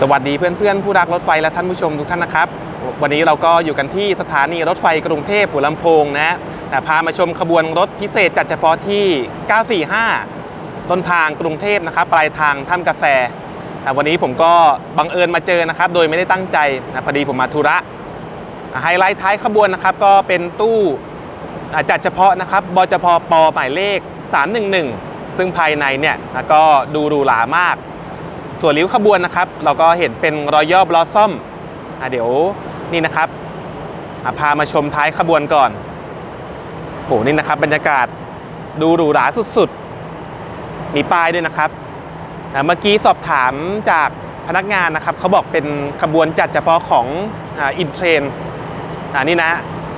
สวัสดีเพื่อนๆ ผู้รักรถไฟและท่านผู้ชมทุกท่านนะครับ วันนี้เราก็อยู่กันที่สถานีรถไฟกรุงเทพหัวลำโพงนะแต่พามาชมขบวนรถพิเศษจัดเฉพาะที่ 945 ต้นทางกรุงเทพนะครับ ปลายทางถ้ำกาแฟอะวันนี้ผมก็บังเอิญมาเจอนะครับ โดยไม่ได้ตั้งใจนะพอดีผมมาธุระไฮไลท์ท้ายขบวนนะครับก็เป็นตู้จัดเฉพาะนะครับบจพปหมายเลข 311 ซึ่งภายในเนี่ยนะก็ดูหรูหรามาก ส่วนริ้วขบวนนะครับ เราก็เห็นเป็นรอยย่อบลอซอมอะเดี๋ยวนี่นะครับอะพามาชมท้ายขบวนก่อนโหนี่นะครับบรรยากาศดูหรูหราสุดๆ มีป้ายด้วยนะครับอะเมื่อกี้สอบถามจากพนักงานนะครับเขาบอกเป็นขบวนจัดเฉพาะของอินเทรนอ่านี่นะ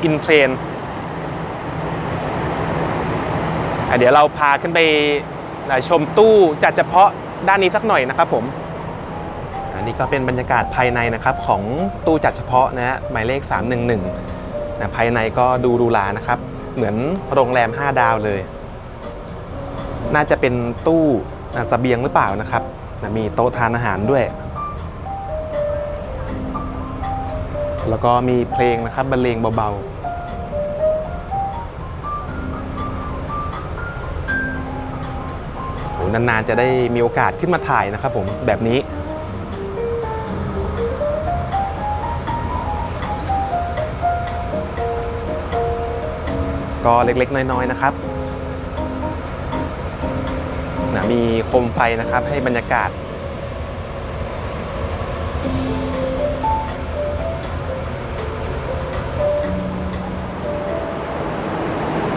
อินเทรนเดี๋ยวเราพาขึ้นไปอะชมตู้จัดเฉพาะ ด้านนี้สักหน่อยนะครับผมอันนี้ก็เป็นบรรยากาศภายในนะครับของตู้จัดเฉพาะนะฮะหมายเลข 311นะภายในก็ดูหรูหรานะครับ เหมือนโรงแรม 5 ดาวเลย น่าจะเป็นตู้อะเสบียงหรือเปล่านะครับนะมีโต๊ะทานอาหารด้วย แล้วก็มีเพลงนะครับบรรเลงเบาๆ นานๆจะได้มีโอกาสขึ้นมาถ่ายนะครับผมแบบนี้ ก็เล็กๆ น้อยๆนะครับนะมีโคมไฟนะครับให้บรรยากาศ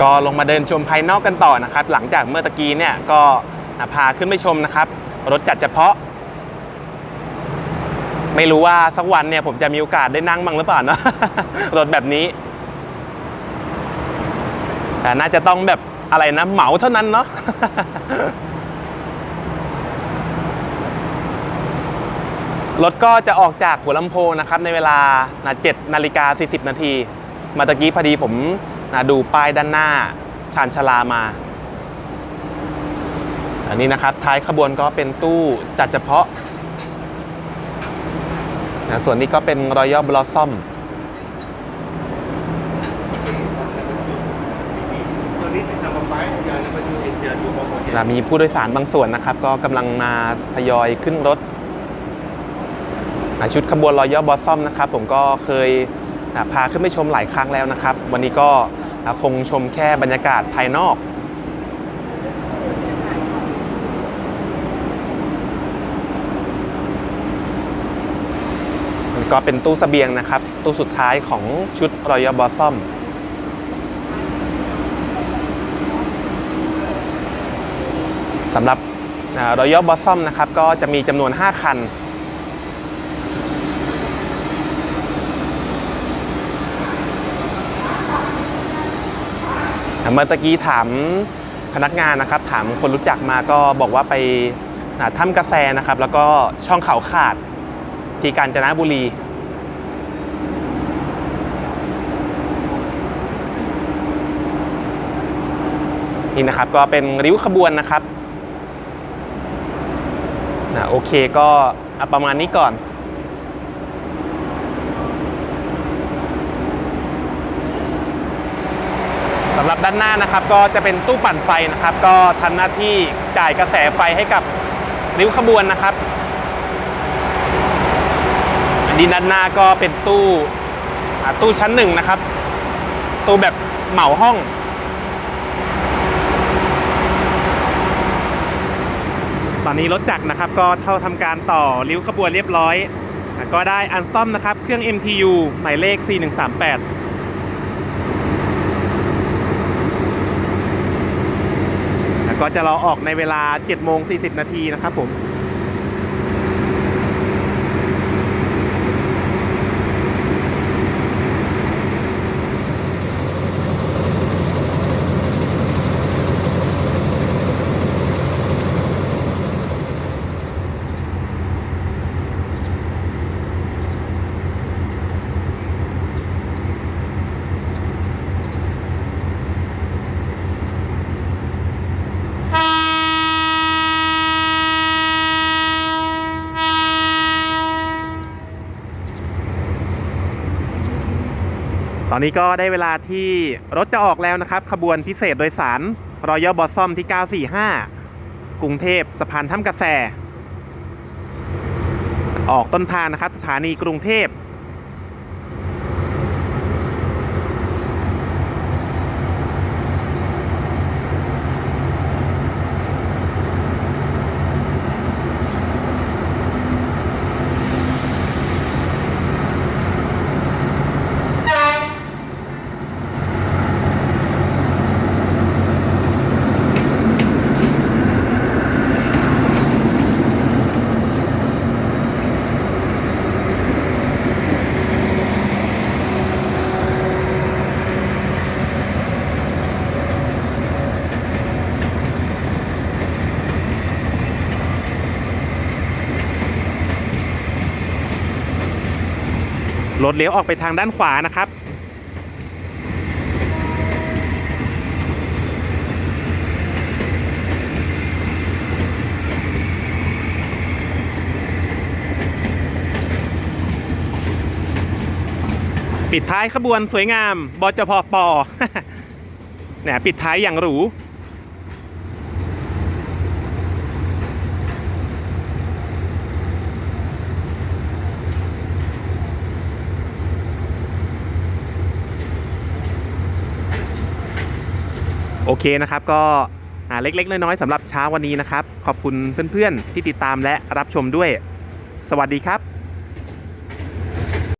ก็ลงมาเดินชมภายนอกกันต่อนะครับ หลังจากเมื่อตะกี้เนี่ยก็ พาขึ้นไปชมนะครับ รถจัดเฉพาะ ไม่รู้ว่าสักวันเนี่ยผมจะมีโอกาสได้นั่งบ้างหรือเปล่าเนาะรถแบบนี้แต่น่าจะต้องแบบอะไรนะเหมาเท่านั้นเนาะรถก็จะออกจากหัวลำโพงนะครับ ในเวลานะ7นาฬิกา40นาทีมาตะกี้พอดีผมนะดูป้ายด้านหน้าชานชาลามา อันนี้นะครับท้ายขบวนก็เป็นตู้จัดเฉพาะนะส่วนนี้ก็เป็นรอยัลบลอ s ซอม So this is number five. Yeah, number two is the two more here. นะมีผู้โดยสารบางส่วนนะครับ ก็กำลังมาทยอยขึ้นรถนะชุดขบวนรอยัลบอสซอมนะครับ ผมก็เคยนะพาขึ้นไปชมหลายครั้งแล้วนะครับ วันนี้ก็นะคงชมแค่บรรยากาศภายนอก ก็เป็นตู้เสบียงนะครับ ตู้สุดท้ายของชุดรอยัลบอสซอมสำหรับรอยัลบอสซอมนะครับ ก็จะมีจำนวน 5 คันเมื่อตะกี้ถามพนักงานนะครับ ถามคนรู้จักมาก็บอกว่าไปถ้ำกาแฟนะครับ แล้วก็ช่องเขาขาด ที่กาญจนบุรี นี่นะครับก็เป็นริ้วขบวนนะครับนะโอเคก็ประมาณนี้ก่อนสำหรับด้านหน้านะครับก็จะเป็นตู้ปั่นไฟนะครับ ก็ทำหน้าที่จ่ายกระแสไฟให้กับริ้วขบวนนะครับ นนี้ด้านหน้าก็เป็นตู้ตู้ชั้นหนึ่งนะครับ ตู้แบบเหมาห้อง ตอนนี้รถจักรนะครับก็เข้าทำการต่อริ้วขบวนเรียบร้อย ก็ได้อันซ่อมนะครับ เครื่อง MTU หมายเลข 4138ก็จะรอออกในเวลา7โมง40 นาทีนะครับผม อนนี้ก็ได้เวลาที่รถจะออกแล้วนะครับ ขบวนพิเศษโดยสารรอยัลบอสซอมที่ 945 กรุงเทพสะพานท่ามกระแส ออกต้นทางนะครับ สถานีกรุงเทพ รถเลี้ยวออกไปทางด้านขวานะครับ ปิดท้ายขบวนสวยงาม บจพปเนี่ยปิดท้ายอย่างหรู โอเคนะครับก็เล็กๆ น้อยๆสำหรับเช้าวันนี้นะครับ ขอบคุณเพื่อนๆที่ติดตามและรับชมด้วย สวัสดีครับ